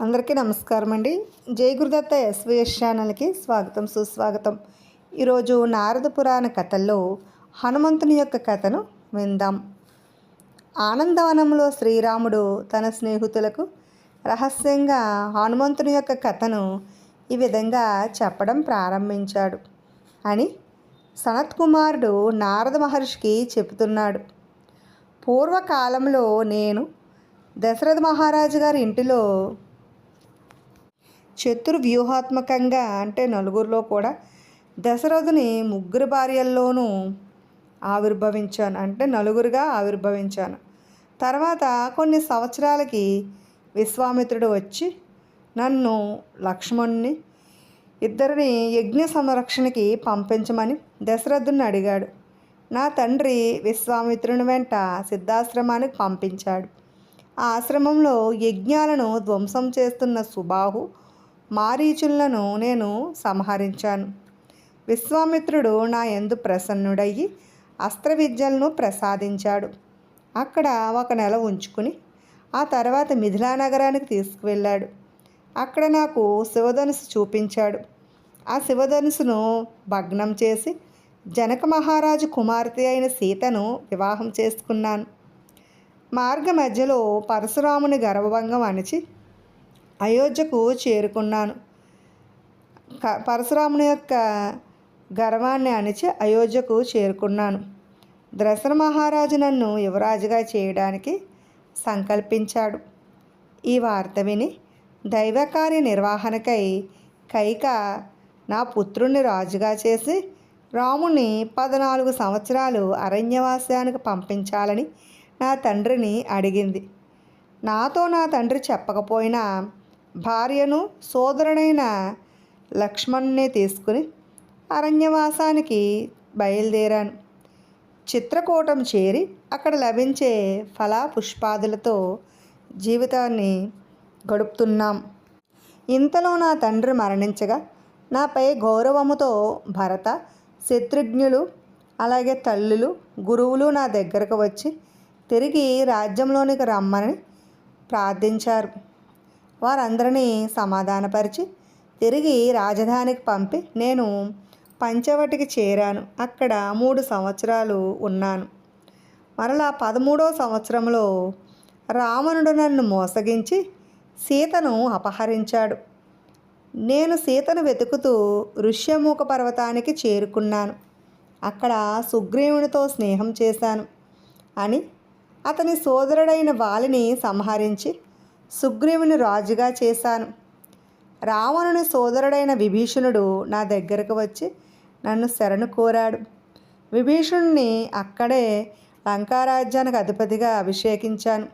అందరికీ నమస్కారం అండి. జై గురుదత్త ఎస్విఎస్ ఛానల్కి స్వాగతం సుస్వాగతం. ఈరోజు నారద పురాణ కథల్లో హనుమంతుని యొక్క కథను విందాం. ఆనందవనంలో శ్రీరాముడు తన స్నేహితులకు రహస్యంగా హనుమంతుని యొక్క కథను ఈ విధంగా చెప్పడం ప్రారంభించాడు అని సనత్ కుమారుడు నారద మహర్షికి చెబుతున్నాడు. పూర్వకాలంలో నేను దశరథ మహారాజు గారి ఇంటిలో చతుర్వ్యూహాత్మకంగా అంటే నలుగురిలో కూడా దశరథుని ముగ్గురు భార్యల్లోనూ ఆవిర్భవించాను. అంటే నలుగురుగా ఆవిర్భవించాను. తర్వాత కొన్ని సంవత్సరాలకి విశ్వామిత్రుడు వచ్చి నన్ను లక్ష్మణుని ఇద్దరిని యజ్ఞ సంరక్షణకి పంపించమని దశరథుని అడిగాడు. నా తండ్రి విశ్వామిత్రుని వెంట సిద్ధాశ్రమానికి పంపించాడు. ఆ ఆశ్రమంలో యజ్ఞాలను ధ్వంసం చేస్తున్న సుబాహు మారీచులను నేను సంహరించాను. విశ్వామిత్రుడు నా ఎందు ప్రసన్నుడయ్యి అస్త్ర విద్యలను ప్రసాదించాడు. అక్కడ ఒక నెల ఉంచుకుని ఆ తర్వాత మిథిలా నగరానికి తీసుకువెళ్ళాడు. అక్కడ నాకు శివధనుసు చూపించాడు. ఆ శివధనుసును భగ్నం చేసి జనక మహారాజు కుమార్తె అయిన సీతను వివాహం చేసుకున్నాను. మార్గ మధ్యలో పరశురాముని గర్వభంగం అణిచి అయోధ్యకు చేరుకున్నాను. క- పరశురాముని యొక్క గర్వాన్ని అణిచి అయోధ్యకు చేరుకున్నాను. దశర మహారాజు నన్ను యువరాజుగా చేయడానికి సంకల్పించాడు. ఈ వార్త విని దైవకార్య నిర్వహణకై కైక నా పుత్రుణ్ణి రాజుగా చేసి రాముని పద్నాలుగు సంవత్సరాలు అరణ్యవాసానికి పంపించాలని నా తండ్రిని అడిగింది. నాతో నా తండ్రి చెప్పకపోయినా భార్యను సోదరుడైన లక్ష్మణ్నే తీసుకుని అరణ్యవాసానికి బయలుదేరాను. చిత్రకూటం చేరి అక్కడ లభించే ఫల పుష్పాదులతో జీవితాన్ని గడుపుతున్నాం. ఇంతలో నా తండ్రి మరణించగా నాపై గౌరవముతో భరత శత్రుఘ్నులు అలాగే తల్లులు గురువులు నా దగ్గరకు వచ్చి తిరిగి రాజ్యంలోనికి రమ్మని ప్రార్థించారు. వారందరినీ సమాధానపరిచి తిరిగి రాజధానికి పంపి నేను పంచవటికి చేరాను. అక్కడ మూడు సంవత్సరాలు ఉన్నాను. మరలా పదమూడో సంవత్సరంలో రావణుడు నన్ను మోసగించి సీతను అపహరించాడు. నేను సీతను వెతుకుతూ ఋష్యమూక పర్వతానికి చేరుకున్నాను. అక్కడ సుగ్రీవునితో స్నేహం చేశాను అని అతని సోదరుడైన వాలిని సంహరించి సుగ్రీవుని రాజుగా చేశాను. రావణుని సోదరుడైన విభీషణుడు నా దగ్గరకు వచ్చి నన్ను శరణు కోరాడు. విభీషణుని అక్కడే లంకారాజ్యానికి అధిపతిగా అభిషేకించాను.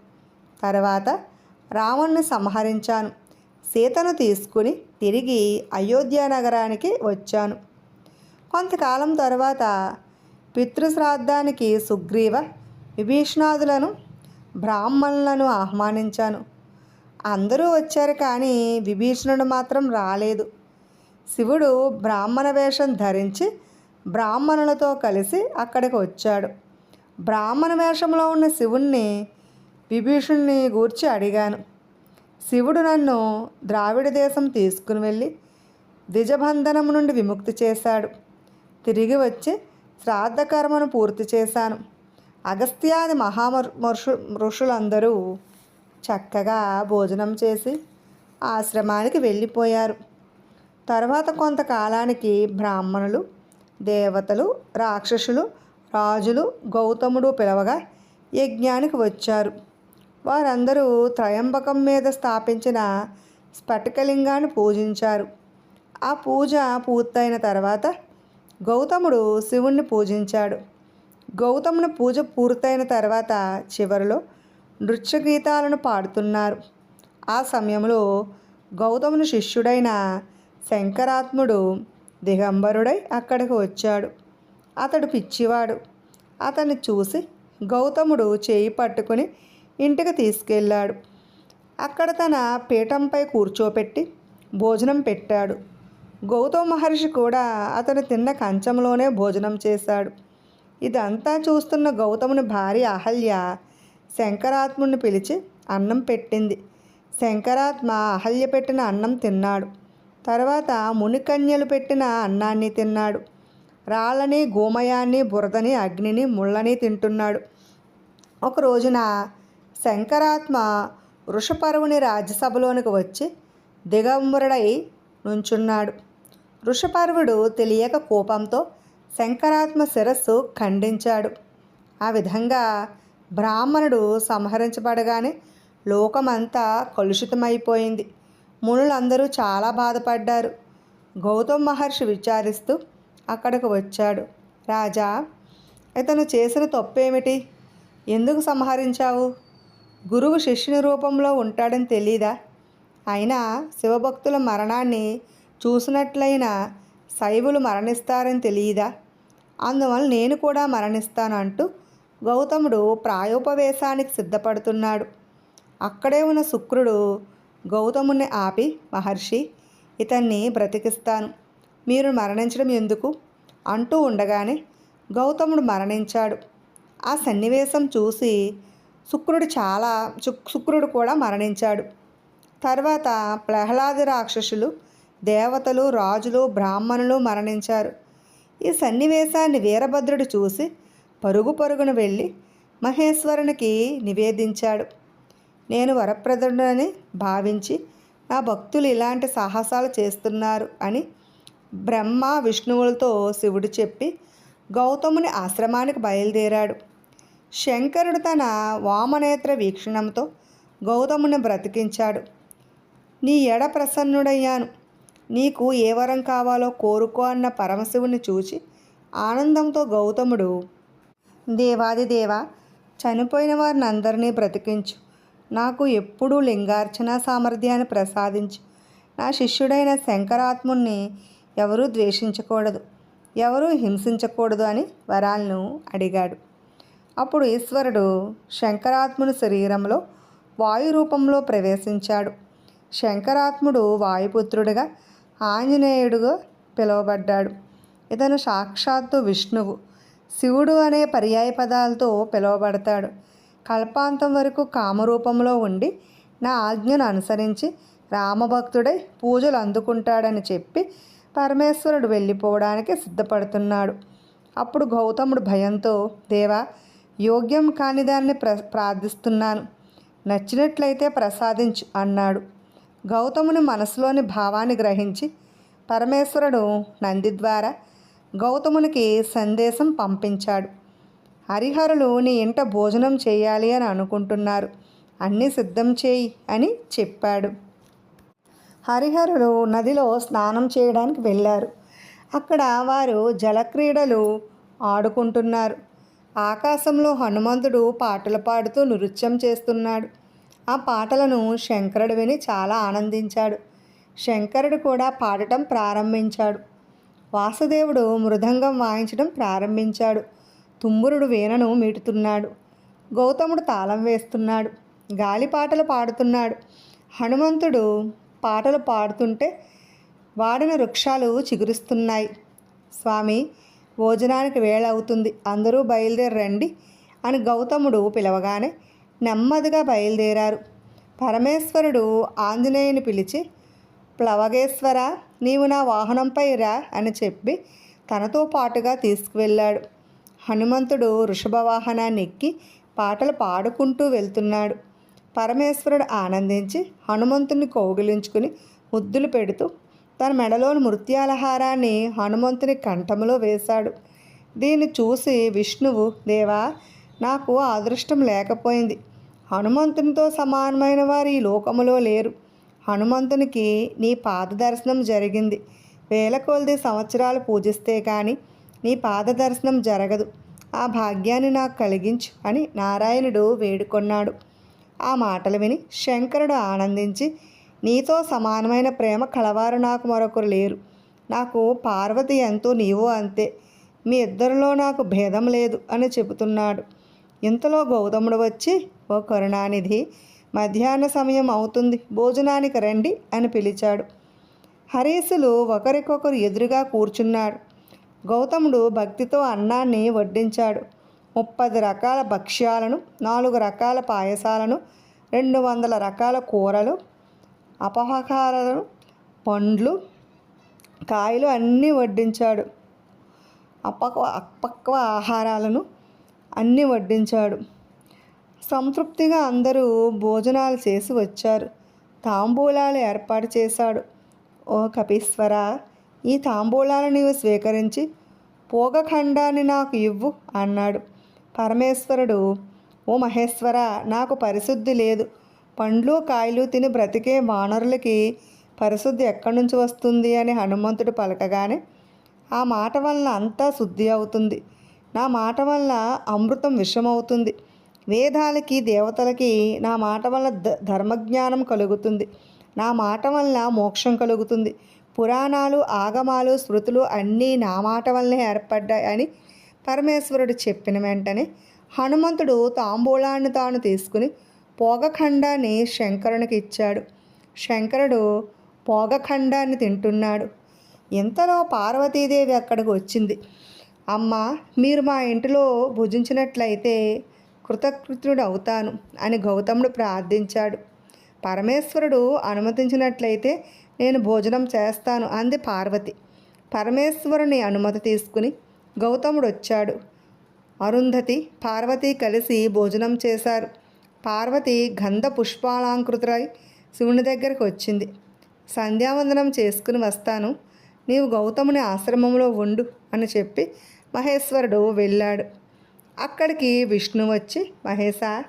తర్వాత రావణ్ణి సంహరించాను. సీతను తీసుకుని తిరిగి అయోధ్య నగరానికి వచ్చాను. కొంతకాలం తర్వాత పితృశ్రాద్ధానికి సుగ్రీవ విభీషణాదులను బ్రాహ్మణులను ఆహ్వానించాను. అందరూ వచ్చారు కానీ విభీషణుడు మాత్రం రాలేదు. శివుడు బ్రాహ్మణ వేషం ధరించి బ్రాహ్మణులతో కలిసి అక్కడికి వచ్చాడు. బ్రాహ్మణ వేషంలో ఉన్న శివుణ్ణి విభీషణుని గూర్చి అడిగాను. శివుడు నన్ను ద్రావిడ దేశం తీసుకుని వెళ్ళి ద్విజబంధనం నుండి విముక్తి చేశాడు. తిరిగి వచ్చి శ్రాద్ధకర్మను పూర్తి చేశాను. అగస్త్యాది మహామర్షు ఋషులందరూ చక్కగా భోజనం చేసి ఆశ్రమానికి వెళ్ళిపోయారు. తర్వాత కొంతకాలానికి బ్రాహ్మణులు దేవతలు రాక్షసులు రాజులు గౌతముడు పిలవగా యజ్ఞానికి వచ్చారు. వారందరూ త్రయంబకం మీద స్థాపించిన స్ఫటికలింగాన్ని పూజించారు. ఆ పూజ పూర్తయిన తర్వాత గౌతముడు శివుణ్ణి పూజించాడు. గౌతముని పూజ పూర్తయిన తర్వాత చివరిలో నృత్య గీతాలను పాడుతున్నారు. ఆ సమయంలో గౌతముని శిష్యుడైన శంకరాత్ముడు దిగంబరుడై అక్కడికి వచ్చాడు. అతడు పిచ్చివాడు. అతన్ని చూసి గౌతముడు చేయి పట్టుకుని ఇంటికి తీసుకెళ్ళాడు. అక్కడ తన పీఠంపై కూర్చోపెట్టి భోజనం పెట్టాడు. గౌతమ మహర్షి కూడా అతను తిన్న కంచంలోనే భోజనం చేశాడు. ఇదంతా చూస్తున్న గౌతముని భార్య అహల్య శంకరాత్ముని పిలిచి అన్నం పెట్టింది. శంకరాత్మ అహల్య పెట్టిన అన్నం తిన్నాడు. తర్వాత మునికన్యలు పెట్టిన అన్నాన్ని తిన్నాడు. రాళ్ళని గోమయాన్ని బురదని అగ్నిని ముళ్ళని తింటున్నాడు. ఒక రోజున శంకరాత్మ వృషపర్వుని రాజ్యసభలోనికి వచ్చి దిగంబరుడై నుంచున్నాడు. వృషపర్వుడు తెలియక కోపంతో శంకరాత్మ శిరస్సు ఖండించాడు. ఆ విధంగా బ్రాహ్మణుడు సంహరించబడగానే లోకమంతా కలుషితమైపోయింది. మునులందరూ చాలా బాధపడ్డారు. గౌతమ్ మహర్షి విచారిస్తూ అక్కడికి వచ్చాడు. రాజా ఇతను చేసిన తప్పేమిటి? ఎందుకు సంహరించావు? గురువు శిష్యుని రూపంలో ఉంటాడని తెలీదా? అయినా శివభక్తుల మరణాన్ని చూసినట్లయినా శైవులు మరణిస్తారని తెలియదా అందువల్ల నేను కూడా మరణిస్తాను అంటూ గౌతముడు ప్రాయోపవేశానికి సిద్ధపడుతున్నాడు. అక్కడే ఉన్న శుక్రుడు గౌతముని ఆపి మహర్షి ఇతన్ని బ్రతికిస్తాను. మీరు మరణించడం ఎందుకు అంటూ ఉండగానే గౌతముడు మరణించాడు. ఆ సన్నివేశం చూసి శుక్రుడు చాలా శుక్రుడు కూడా మరణించాడు. తర్వాత ప్రహ్లాద రాక్షసులు దేవతలు రాజులు బ్రాహ్మణులు మరణించారు. ఈ సన్నివేశాన్ని వీరభద్రుడు చూసి పరుగు పరుగున వెళ్ళి మహేశ్వరునికి నివేదించాడు. నేను వరప్రదుడని భావించి నా భక్తులు ఇలాంటి సాహసాలు చేస్తున్నారు అని బ్రహ్మ విష్ణువులతో శివుడు చెప్పి గౌతముని ఆశ్రమానికి బయలుదేరాడు. శంకరుడు తన వామనేత్ర వీక్షణంతో గౌతముని బ్రతికించాడు. నీ ఎడ ప్రసన్నుడయ్యాను. నీకు ఏ వరం కావాలో కోరుకో అన్న పరమశివుని చూచి ఆనందంతో గౌతముడు దేవాది దేవ చనిపోయిన వారిని అందరినీ బ్రతికించు. నాకు ఎప్పుడూ లింగార్చన సామర్థ్యాన్ని ప్రసాదించు. నా శిష్యుడైన శంకరాత్ముణ్ణి ఎవరూ ద్వేషించకూడదు ఎవరూ హింసించకూడదు అని వరాలను అడిగాడు. అప్పుడు ఈశ్వరుడు శంకరాత్ముని శరీరంలో వాయు రూపంలో ప్రవేశించాడు. శంకరాత్ముడు వాయుపుత్రుడిగా ఆంజనేయుడుగా పిలువబడ్డాడు. ఇతను సాక్షాత్తు విష్ణువు. శివుడు అనే పర్యాయ పదాలతో పిలువబడతాడు. కల్పాంతం వరకు కామరూపంలో ఉండి నా ఆజ్ఞను అనుసరించి రామభక్తుడై పూజలు అందుకుంటాడని చెప్పి పరమేశ్వరుడు వెళ్ళిపోవడానికి సిద్ధపడుతున్నాడు. అప్పుడు గౌతముడు భయంతో దేవా యోగ్యం కాని దాన్ని ప్ర ప్రార్థిస్తున్నాను. నచ్చినట్లయితే ప్రసాదించు అన్నాడు. గౌతముని మనసులోని భావాన్ని గ్రహించి పరమేశ్వరుడు నంది ద్వారా గౌతమునికి సందేశం పంపించాడు. హరిహరులు నీ ఇంట భోజనం చేయాలి అని అనుకుంటున్నారు. అన్నీ సిద్ధం చేయి అని చెప్పాడు. హరిహరులు నదిలో స్నానం చేయడానికి వెళ్ళారు. అక్కడ వారు జలక్రీడలు ఆడుకుంటున్నారు. ఆకాశంలో హనుమంతుడు పాటలు పాడుతూ నృత్యం చేస్తున్నాడు. ఆ పాటలను శంకరుడు విని చాలా ఆనందించాడు. శంకరుడు కూడా పాడటం ప్రారంభించాడు. వాసుదేవుడు మృదంగం వాయించడం ప్రారంభించాడు. తుమ్మురుడు వీణను మీటుతున్నాడు. గౌతముడు తాళం వేస్తున్నాడు. గాలి పాటలు పాడుతున్నాడు. హనుమంతుడు పాటలు పాడుతుంటే వాడిన వృక్షాలు చిగురుస్తున్నాయి. స్వామి భోజనానికి వేళ అవుతుంది అందరూ బయలుదేరి రండి అని గౌతముడు పిలవగానే నెమ్మదిగా బయలుదేరారు. పరమేశ్వరుడు ఆంజనేయుని పిలిచి ప్లవగేశ్వర నీవు నా వాహనంపై రా అని చెప్పి తనతో పాటుగా తీసుకువెళ్ళాడు. హనుమంతుడు వృషభ వాహనాన్ని ఎక్కి పాటలు పాడుకుంటూ వెళ్తున్నాడు. పరమేశ్వరుడు ఆనందించి హనుమంతుని కౌగిలించుకుని ముద్దులు పెడుతూ తన మెడలోని మృత్యాలహారాన్ని హనుమంతుని కంఠములో వేశాడు. దీన్ని చూసి విష్ణువు దేవా నాకు అదృష్టం లేకపోయింది. హనుమంతునితో సమానమైన వారు ఈ లోకములో లేరు. హనుమంతునికి నీ పాదదర్శనం జరిగింది. వేల కొలది సంవత్సరాలు పూజిస్తే కానీ నీ పాద దర్శనం జరగదు. ఆ భాగ్యాన్ని నాకు కలిగించు అని నారాయణుడు వేడుకొన్నాడు. ఆ మాటలు విని శంకరుడు ఆనందించి నీతో సమానమైన ప్రేమ కలవారు నాకు మరొకరు లేరు. నాకు పార్వతి ఎంతో నీవు అంతే. మీ ఇద్దరిలో నాకు భేదం లేదు అని చెబుతున్నాడు. ఇంతలో గౌతముడు వచ్చి ఓ కరుణానిధి మధ్యాహ్న సమయం అవుతుంది భోజనానికి రండి అని పిలిచాడు. హరీసులు ఒకరికొకరు ఎదురుగా కూర్చున్నాడు గౌతముడు భక్తితో అన్నాన్ని వడ్డించాడు. ముప్పది రకాల భక్ష్యాలను నాలుగు రకాల పాయసాలను రెండు వందల రకాల కూరలు అపహకారాలు పండ్లు కాయలు అన్నీ వడ్డించాడు. అపక్వ అపక్వ ఆహారాలను అన్నీ వడ్డించాడు. సంతృప్తిగా అందరూ భోజనాలు చేసి వచ్చారు. తాంబూలాలు ఏర్పాటు చేశాడు. ఓ కపీశ్వర ఈ తాంబూలాలు నీవు స్వీకరించి పోగఖండాన్ని నాకు ఇవ్వు అన్నాడు. పరమేశ్వరుడు ఓ మహేశ్వర నాకు పరిశుద్ధి లేదు. పండ్లు కాయలు తిని బ్రతికే వానరులకి పరిశుద్ధి ఎక్కడి నుంచి వస్తుంది అని హనుమంతుడు పలకగానే ఆ మాట వలన అంతా శుద్ధి అవుతుంది. నా మాట వల్ల అమృతం విషమవుతుంది. వేదాలకి దేవతలకి నా మాట వల్ల ధ ధర్మజ్ఞానం కలుగుతుంది. నా మాట వల్ల మోక్షం కలుగుతుంది. పురాణాలు ఆగమాలు శృతులు అన్నీ నా మాట వల్లనే ఏర్పడ్డాయని పరమేశ్వరుడు చెప్పిన వెంటనే హనుమంతుడు తాంబూలాన్ని తాను తీసుకుని పోగఖండాన్ని శంకరునికి ఇచ్చాడు. శంకరుడు పోగఖండాన్ని తింటున్నాడు. ఇంతలో పార్వతీదేవి అక్కడికి వచ్చింది. అమ్మ మీరు మా ఇంటిలో భుజించినట్లయితే కృతకృత్యుడు అవుతాను అని గౌతముడు ప్రార్థించాడు. పరమేశ్వరుడు అనుమతించినట్లయితే నేను భోజనం చేస్తాను అంది పార్వతి. పరమేశ్వరుని అనుమతి తీసుకుని గౌతముడు వచ్చాడు. అరుంధతి పార్వతి కలిసి భోజనం చేశారు. పార్వతి గంధ పుష్పాలంకృతులై శివుని దగ్గరకు వచ్చింది. సంధ్యావందనం చేసుకుని వస్తాను. నీవు గౌతముని ఆశ్రమంలో ఉండు అని చెప్పి మహేశ్వరుడు వెళ్ళాడు. అక్కడికి విష్ణు వచ్చి మహేశ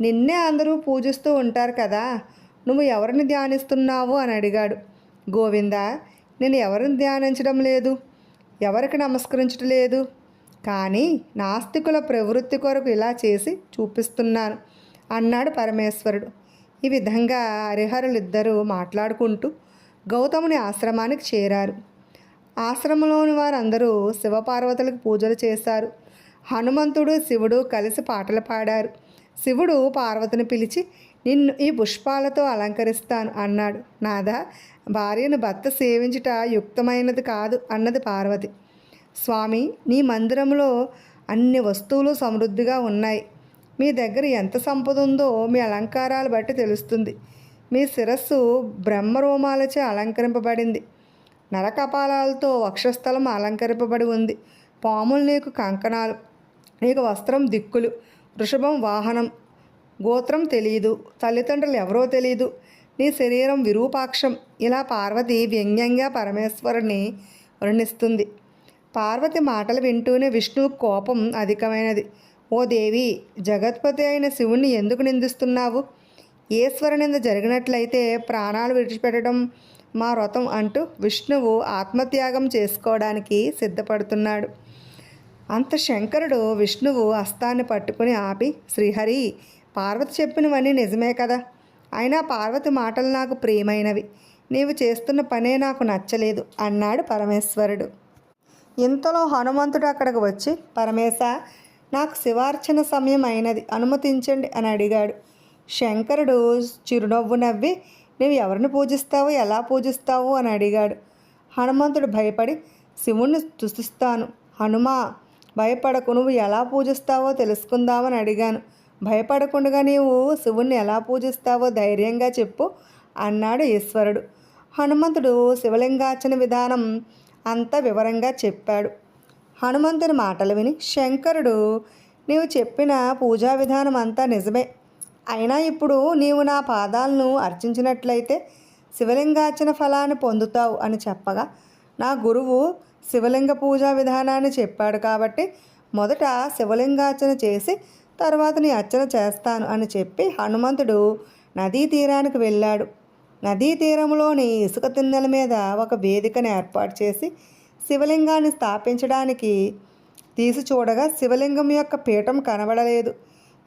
నిన్నే అందరూ పూజిస్తూ ఉంటారు కదా నువ్వు ఎవరిని ధ్యానిస్తున్నావు? అని అడిగాడు. గోవింద నేను ఎవరిని ధ్యానించడం లేదు ఎవరికి నమస్కరించడం లేదు కానీ నాస్తికుల ప్రవృత్తి కొరకు ఇలా చేసి చూపిస్తున్నాను అన్నాడు పరమేశ్వరుడు. ఈ విధంగా హరిహరులిద్దరూ మాట్లాడుకుంటూ గౌతముని ఆశ్రమానికి చేరారు. ఆశ్రమంలోని వారందరూ శివపార్వతులకు పూజలు చేశారు. హనుమంతుడు శివుడు కలిసి పాటలు పాడారు. శివుడు పార్వతిని పిలిచి నిన్ను ఈ పుష్పాలతో అలంకరిస్తాను అన్నాడు. నాదా భార్యను భర్త సేవించుట యుక్తమైనది కాదు అన్నది పార్వతి. స్వామి నీ మందిరంలో అన్ని వస్తువులు సమృద్ధిగా ఉన్నాయి. మీ దగ్గర ఎంత సంపద ఉందో మీ అలంకారాలు బట్టి తెలుస్తుంది. మీ శిరస్సు బ్రహ్మరోమాలచే అలంకరింపబడింది. నరకపాలాలతో వక్షస్థలం అలంకరింపబడి ఉంది. పాములు నీకు కంకణాలు. నీకు వస్త్రం దిక్కులు వృషభం వాహనం గోత్రం తెలియదు తల్లిదండ్రులు ఎవరో తెలియదు నీ శరీరం విరూపాక్షం. ఇలా పార్వతి వ్యంగ్యంగా పరమేశ్వరుని వర్ణిస్తుంది. పార్వతి మాటలు వింటూనే విష్ణువు కోపం అధికమైనది. ఓ దేవి జగత్పతి అయిన శివుణ్ణి ఎందుకు నిందిస్తున్నావు? ఈశ్వర నింద జరిగినట్లయితే ప్రాణాలు విడిచిపెట్టడం మా వ్రతం అంటూ విష్ణువు ఆత్మత్యాగం చేసుకోవడానికి సిద్ధపడుతున్నాడు. అంత శంకరుడు విష్ణువు హస్తాన్ని పట్టుకుని ఆపి శ్రీహరి పార్వతి చెప్పినవన్నీ నిజమే కదా. అయినా పార్వతి మాటలు నాకు ప్రియమైనవి. నీవు చేస్తున్న పనే నాకు నచ్చలేదు అన్నాడు పరమేశ్వరుడు. ఇంతలో హనుమంతుడు అక్కడికి వచ్చి పరమేశ నాకు శివార్చన సమయం అయినది అనుమతించండి అని అడిగాడు. శంకరుడు చిరునవ్వు నవ్వి నువ్వు ఎవరిని పూజిస్తావు? ఎలా పూజిస్తావు? అని అడిగాడు. హనుమంతుడు భయపడి శివుణ్ణి స్తుతిస్తాను. హనుమా భయపడకు. నువ్వు ఎలా పూజిస్తావో తెలుసుకుందామని అడిగాను. భయపడకుండా నీవు శివుణ్ణి ఎలా పూజిస్తావో ధైర్యంగా చెప్పు అన్నాడు ఈశ్వరుడు. హనుమంతుడు శివలింగార్చన విధానం అంత వివరంగా చెప్పాడు. హనుమంతుని మాటలు విని శంకరుడు నీవు చెప్పిన పూజా విధానం అంతా నిజమే. అయినా ఇప్పుడు నీవు నా పాదాలను అర్చించినట్లయితే శివలింగార్చన ఫలాన్ని పొందుతావు అని చెప్పగా నా గురువు శివలింగ పూజా విధానాన్ని చెప్పాడు కాబట్టి మొదట శివలింగార్చన చేసి తర్వాత నీ అర్చన చేస్తాను అని చెప్పి హనుమంతుడు నదీ తీరానికి వెళ్ళాడు. నదీ తీరంలోని ఇసుక తిన్నెల మీద ఒక వేదికను ఏర్పాటు చేసి శివలింగాన్ని స్థాపించడానికి తీసి చూడగా శివలింగం యొక్క పీఠం కనబడలేదు.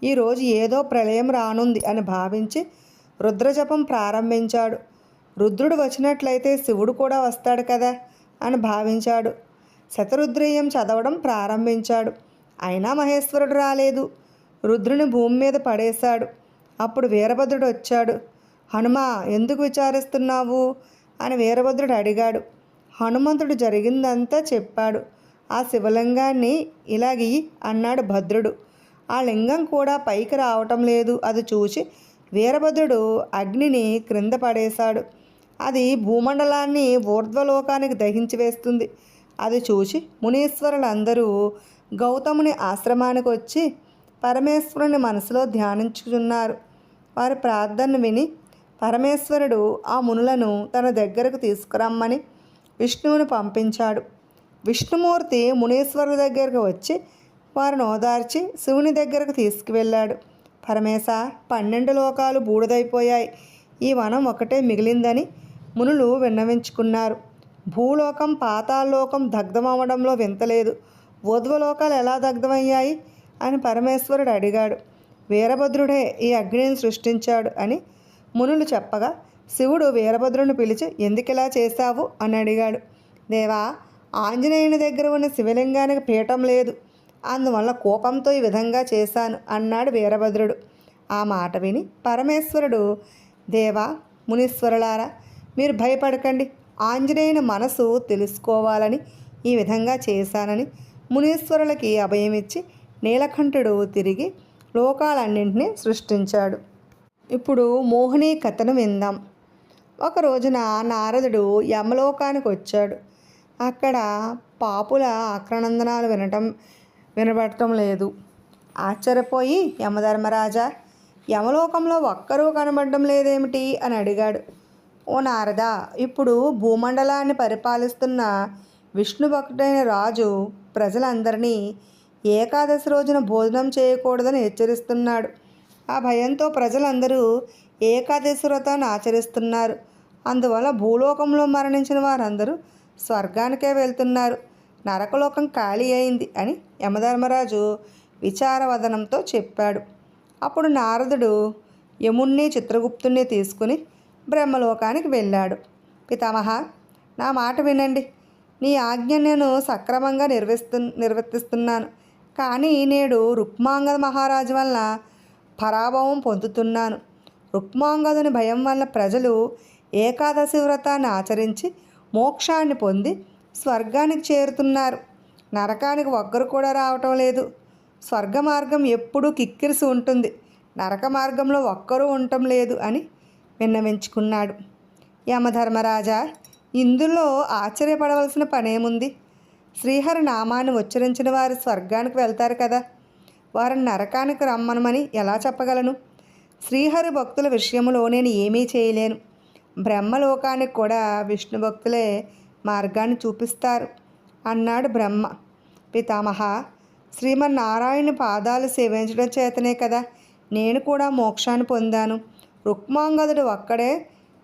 ఈరోజు ఏదో ప్రళయం రానుంది అని భావించి రుద్రజపం ప్రారంభించాడు. రుద్రుడు వచ్చినట్లయితే శివుడు కూడా వస్తాడు కదా? అని భావించాడు. శతరుద్రేయం చదవడం ప్రారంభించాడు. అయినా మహేశ్వరుడు రాలేదు. రుద్రుని భూమి మీద పడేశాడు. అప్పుడు వీరభద్రుడు వచ్చాడు. హనుమా ఎందుకు విచారిస్తున్నావు? అని వీరభద్రుడు అడిగాడు. హనుమంతుడు జరిగిందంతా చెప్పాడు. ఆ శివలింగాన్ని ఇలాగి అన్నాడు భద్రుడు. ఆ లింగం కూడా పైకి రావటం లేదు. అది చూసి వీరభద్రుడు అగ్నిని క్రింద పడేశాడు. అది భూమండలాన్ని ఊర్ధ్వలోకానికి దహించి వేస్తుంది. అది చూసి మునీశ్వరులందరూ గౌతముని ఆశ్రమానికి వచ్చి పరమేశ్వరుని మనసులో ధ్యానించుకున్నారు వారి ప్రార్థన విని పరమేశ్వరుడు ఆ మునులను తన దగ్గరకు తీసుకురమ్మని విష్ణువుని పంపించాడు. విష్ణుమూర్తి మునీశ్వరుల దగ్గరకు వచ్చి వారిని ఓదార్చి శివుని దగ్గరకు తీసుకువెళ్ళాడు. పరమేశ పన్నెండు లోకాలు బూడిదైపోయాయి. ఈ వనం ఒకటే మిగిలిందని మునులు విన్నవించుకున్నారు. భూలోకం పాతాళలోకం దగ్ధమవడంలో వింతలేదు ఊర్ధ్వలోకాలు ఎలా దగ్ధమయ్యాయి? అని పరమేశ్వరుడు అడిగాడు. వీరభద్రుడే ఈ అగ్నిని సృష్టించాడు అని మునులు చెప్పగా శివుడు వీరభద్రుని పిలిచి ఎందుకిలా చేశావు? అని అడిగాడు. దేవా ఆంజనేయుని దగ్గర ఉన్న శివలింగానికి పీఠం లేదు. అందువల్ల కోపంతో ఈ విధంగా చేశాను అన్నాడు వీరభద్రుడు. ఆ మాట విని పరమేశ్వరుడు దేవా మునీశ్వరులారా మీరు భయపడకండి. ఆంజనేయుని మనసు తెలుసుకోవాలని ఈ విధంగా చేశానని మునీశ్వరులకి అభయమిచ్చి నీలకంఠుడు తిరిగి లోకాలన్నింటినీ సృష్టించాడు. ఇప్పుడు మోహిని కథను విందాం. ఒక రోజున నారదుడు యమలోకానికి వచ్చాడు. అక్కడ పాపుల ఆక్రనందనాలు వినటం వినబడటం లేదు. ఆశ్చర్యపోయి యమధర్మరాజా యమలోకంలో ఒక్కరూ కనబడడం లేదేమిటి? అని అడిగాడు. ఓ నారద ఇప్పుడు భూమండలాన్ని పరిపాలిస్తున్న విష్ణు భక్తుడైన రాజు ప్రజలందరినీ ఏకాదశి రోజున భోజనం చేయకూడదని హెచ్చరిస్తున్నాడు. ఆ భయంతో ప్రజలందరూ ఏకాదశి వ్రతాన్ని ఆచరిస్తున్నారు. అందువల్ల భూలోకంలో మరణించిన వారందరూ స్వర్గానికే వెళ్తున్నారు. నరకలోకం ఖాళీ అయింది అని యమధర్మరాజు విచారవదనంతో చెప్పాడు. అప్పుడు నారదుడు యముణ్ణి చిత్రగుప్తుణ్ణి తీసుకుని బ్రహ్మలోకానికి వెళ్ళాడు. పితామహ నా మాట వినండి. నీ ఆజ్ఞ నేను సక్రమంగా నిర్వహిస్తు నిర్వర్తిస్తున్నాను. కానీ నేడు రుక్మాంగద మహారాజు వల్ల పరాభవం పొందుతున్నాను. రుక్మాంగదుని భయం వల్ల ప్రజలు ఏకాదశి వ్రతాన్ని ఆచరించి మోక్షాన్ని పొంది స్వర్గానికి చేరుతున్నారు. నరకానికి ఒక్కరు కూడా రావటం లేదు. స్వర్గ మార్గం ఎప్పుడూ కిక్కిరిసి ఉంటుంది. నరక మార్గంలో ఒక్కరూ ఉండటం లేదు అని విన్నవించుకున్నాడు. యమధర్మరాజా ఇందులో ఆశ్చర్యపడవలసిన పనేముంది? శ్రీహరి నామాన్ని ఉచ్చరించిన వారు స్వర్గానికి వెళ్తారు కదా. వారిని నరకానికి రమ్మనమని ఎలా చెప్పగలను? శ్రీహరి భక్తుల విషయంలో నేను ఏమీ చేయలేను. బ్రహ్మలోకానికి కూడా విష్ణు భక్తులే మార్గాన్ని చూపిస్తారు అన్నాడు బ్రహ్మ. పితామహ శ్రీమన్నారాయణ పాదాలు సేవించడం చేతనే కదా. నేను కూడా మోక్షాన్ని పొందాను. రుక్మాంగదుడు ఒక్కడే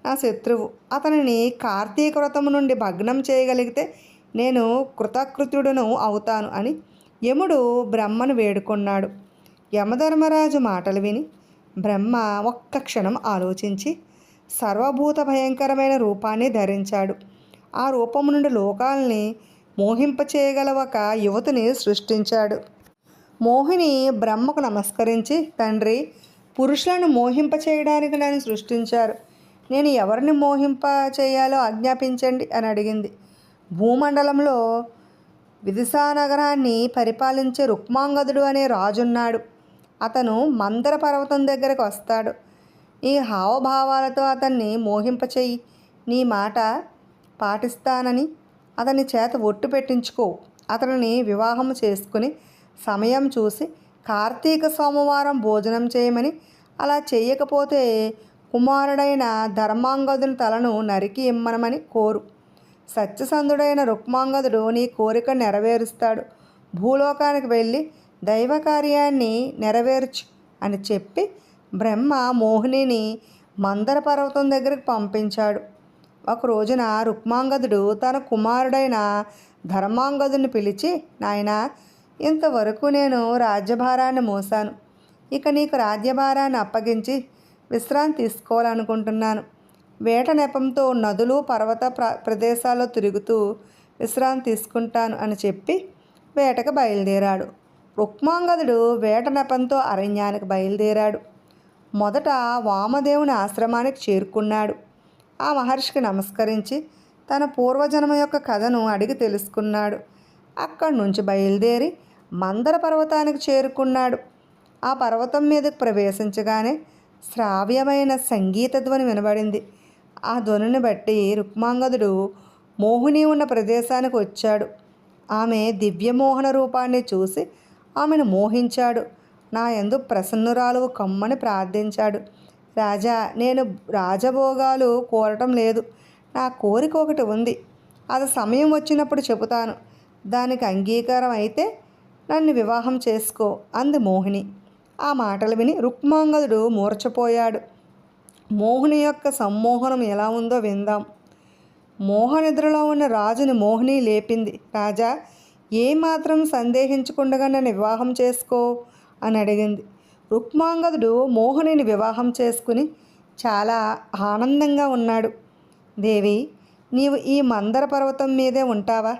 నా శత్రువు. అతనిని కార్తీక వ్రతము నుండి భగ్నం చేయగలిగితే నేను కృతకృత్యుడును అవుతాను అని యముడు బ్రహ్మను వేడుకున్నాడు. యమధర్మరాజు మాటలు విని బ్రహ్మ ఒక్క క్షణం ఆలోచించి సర్వభూత భయంకరమైన రూపాన్ని ధరించాడు. ఆ రూపము నుండి లోకాల్ని మోహింపచేయగల ఒక యువతిని సృష్టించాడు. మోహిని బ్రహ్మకు నమస్కరించి తండ్రి పురుషులను మోహింప చేయడానికి నన్ను సృష్టించారు. నేను ఎవరిని మోహింప చేయాలో ఆజ్ఞాపించండి అని అడిగింది. భూమండలంలో విదిశా నగరాన్ని పరిపాలించే రుక్మాంగదుడు అనే రాజున్నాడు. అతను మందర పర్వతం దగ్గరకు వస్తాడు. ఈ హావభావాలతో అతన్ని మోహింపచేయి నీ మాట పాటిస్తానని అతని చేత ఒట్టు పెట్టించుకో. అతనిని వివాహం చేసుకుని సమయం చూసి కార్తీక సోమవారం భోజనం చేయమని అలా చేయకపోతే కుమారుడైన ధర్మాంగదుని తలను నరికి ఇమ్మనమని కోరు. సత్యసంధుడైన రుక్మాంగదుడు నీ కోరిక నెరవేరుస్తాడు. భూలోకానికి వెళ్ళి దైవ కార్యాన్ని నెరవేర్చు అని చెప్పి బ్రహ్మ మోహినిని మందర పర్వతం దగ్గరికి పంపించాడు. ఒక రోజున రుక్మాంగదుడు తన కుమారుడైన ధర్మాంగదుని పిలిచి నాయనా ఇంతవరకు నేను రాజ్యభారాన్ని మోసాను. ఇక నీకు రాజ్యభారాన్ని అప్పగించి విశ్రాంతి తీసుకోవాలనుకుంటున్నాను. వేట నెపంతో నదులు పర్వత ప్ర ప్రదేశాల్లో తిరుగుతూ విశ్రాంతి తీసుకుంటాను అని చెప్పి వేటకు బయలుదేరాడు. రుక్మాంగదుడు వేట నెపంతో అరణ్యానికి బయలుదేరాడు. మొదట వామదేవుని ఆశ్రమానికి చేరుకున్నాడు. ఆ మహర్షికి నమస్కరించి తన పూర్వజన్మ యొక్క కథను అడిగి తెలుసుకున్నాడు. అక్కడి నుంచి బయలుదేరి మందర పర్వతానికి చేరుకున్నాడు. ఆ పర్వతం మీదకు ప్రవేశించగానే శ్రావ్యమైన సంగీత ధ్వని వినబడింది. ఆ ధ్వనిని బట్టి రుక్మాంగదుడు మోహిని ఉన్న ప్రదేశానికి వచ్చాడు. ఆమె దివ్యమోహన రూపాన్ని చూసి ఆమెను మోహించాడు. నా యందు ప్రసన్నురాలు కమ్మని ప్రార్థించాడు. రాజా నేను రాజభోగాలు కోరటం లేదు. నా కోరిక ఒకటి ఉంది. అది సమయం వచ్చినప్పుడు చెబుతాను. దానికి అంగీకారం అయితే నన్ను వివాహం చేసుకో అంది మోహిని. ఆ మాటలు విని రుక్మాంగదుడు మూర్చపోయాడు మోహిని యొక్క సమ్మోహనం ఎలా ఉందో విందాం. మోహనిద్రలో ఉన్న రాజుని మోహిని లేపింది. రాజా ఏమాత్రం సందేహించకుండా నన్ను వివాహం చేసుకో అని అడిగింది. రుక్మాంగదుడు మోహినిని వివాహం చేసుకుని చాలా ఆనందంగా ఉన్నాడు. దేవి నీవు ఈ మందర పర్వతం మీదే ఉంటావా?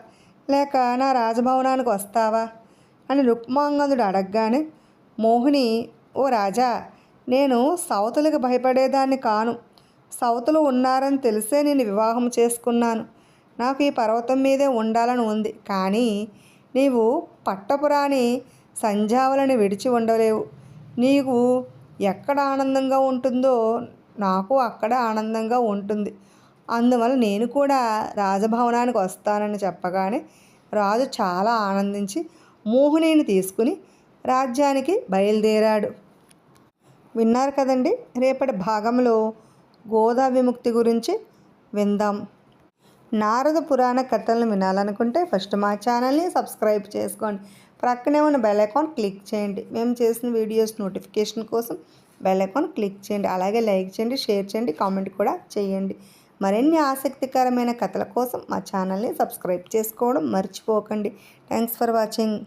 లేక నా రాజభవనానికి వస్తావా? అని రుక్మాంగదుడు అడగగానే మోహిని ఓ రాజా నేను సవతులకు భయపడేదాన్ని కాను. సవతులు ఉన్నారని తెలిసే నేను వివాహం చేసుకున్నాను. నాకు ఈ పర్వతం మీదే ఉండాలని ఉంది. కానీ నీవు పట్టపురాణి సంధ్యావలని విడిచి ఉండలేవు. నీకు ఎక్కడ ఆనందంగా ఉంటుందో నాకు అక్కడ ఆనందంగా ఉంటుంది. అందువల్ల నేను కూడా రాజభవనానికి వస్తానని చెప్పగానే రాజు చాలా ఆనందించి మోహినిని తీసుకుని రాజ్యానికి బయలుదేరాడు. విన్నారు కదండి రేపటి భాగంలో గోదా విముక్తి గురించి విందాం. నారద పురాణ కథలను వినాలనుకుంటే ఫస్ట్ మా ఛానల్ని సబ్స్క్రైబ్ చేసుకోండి. ప్రక్కనే ఉన్న బెల్ ఐకాన్ క్లిక్ చేయండి. మేము చేసిన వీడియోస్ నోటిఫికేషన్ కోసం బెల్ ఐకాన్ క్లిక్ చేయండి. అలాగే లైక్ చేయండి షేర్ చేయండి కామెంట్ కూడా చేయండి. మరిన్ని ఆసక్తికరమైన కథల కోసం మా ఛానల్ని సబ్స్క్రైబ్ చేసుకోవడం మర్చిపోకండి. Thanks for watching